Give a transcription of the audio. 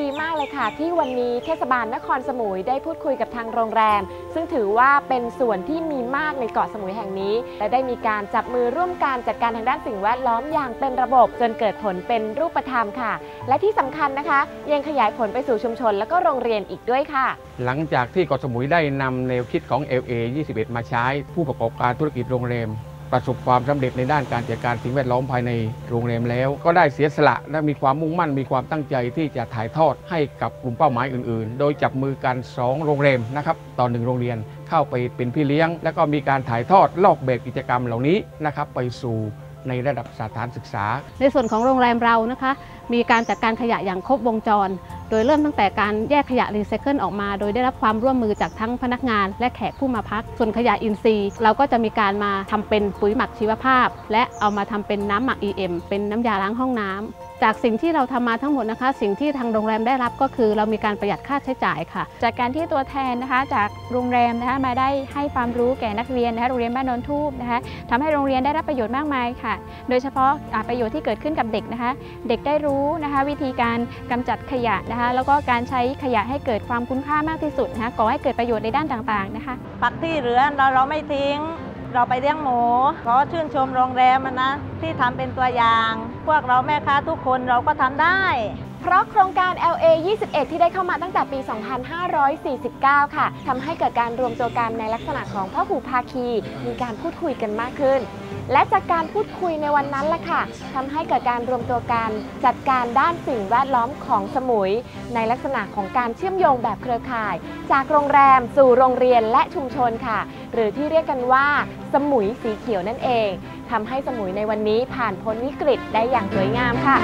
ดีมากเลยค่ะ ที่วันนี้เทศบาลนครสมุยได้พูดคุยกับทางโรงแรม ซึ่งถือว่าเป็นส่วนที่มีมากในเกาะสมุยแห่งนี้ และได้มีการจับมือร่วมการจัดการทางด้านสิ่งแวดล้อมอย่างเป็นระบบ จนเกิดผลเป็นรูปธรรมค่ะ และที่สำคัญนะคะ ยังขยายผลไปสู่ชุมชน และก็โรงเรียนอีกด้วยค่ะ หลังจากที่เกาะสมุยได้นำแนวคิดของ LA 21 มาใช้ผู้ประกอบการธุรกิจโรงแรม ประสบความสำเร็จในด้านการจัดการสิ่งแวดล้อมภายในโรงแรมแล้ว ก็ได้เสียสละและมีความมุ่งมั่นมีความตั้งใจที่จะถ่ายทอดให้กับกลุ่มเป้าหมายอื่น ๆ โดยจับมือกัน 2 โรงแรมนะครับต่อหนึ่งโรงเรียนเข้าไปเป็นพี่เลี้ยง แล้วก็มีการถ่ายทอดลอกแบบกิจกรรมเหล่านี้นะครับไปสู่ในระดับสถานศึกษา ในส่วนของโรงแรมเรานะคะ มีการจัดการขยะอย่างครบวงจร โดยเริ่มตั้งแต่การแยกขยะรีไซเคิลออกมา โดยได้รับความร่วมมือจากทั้งพนักงาน และแขกผู้มาพัก ส่วนขยะอินทรีย์ เราก็จะมีการมาทำเป็นปุ๋ยหมักชีวภาพ และเอามาทำเป็นน้ำหมัก EM เป็นน้ำยาล้างห้องน้ำ จากสิ่งที่เราทำมาทั้งหมดนะคะ สิ่งที่ทางโรงแรมได้รับก็คือ เรามีการประหยัดค่าใช้จ่ายค่ะ จากการที่ตัวแทนนะคะ จากโรงแรมนะคะมาได้ให้ความรู้แก่นักเรียนนะคะโรงเรียนบ้านโนนทูบนะคะทำให้โรงเรียนได้รับประโยชน์มากมายค่ะ โดยเฉพาะอ่าประโยชน์ที่เกิดขึ้นกับเด็กนะคะ เด็กได้รู้นะคะ วิธีการกำจัดขยะนะคะ แล้วก็การใช้ขยะให้เกิดความคุ้มค่ามากที่สุดนะคะก่อให้เกิดประโยชน์ในด้านต่างๆนะคะผักที่เหลือเราเราไม่ทิ้ง เราไปเลี้ยงหมูขอชื่นชมโรงแรมนะ ที่ทำเป็นตัวอย่าง พวกเราแม่ค้าทุกคนเราก็ทำได้ เพราะโครงการ LA 21 ที่ได้เข้ามาตั้งแต่ปี 2549 ค่ะทำให้เกิดการรวมตัวกันในลักษณะของพหูภาคี มีการพูดคุยกันมากขึ้น และจากการพูดคุยในวันนั้นแหละค่ะทำให้เกิดการรวมตัวกันจัดการด้านสิ่งแวดล้อมของสมุย ในลักษณะของการเชื่อมโยงแบบเครือข่าย จากโรงแรมสู่โรงเรียนและชุมชนค่ะ หรือที่เรียกกันว่าสมุยสีเขียวนั่นเองทำให้สมุยในวันนี้ผ่านพ้นวิกฤตได้อย่างสวยงามค่ะ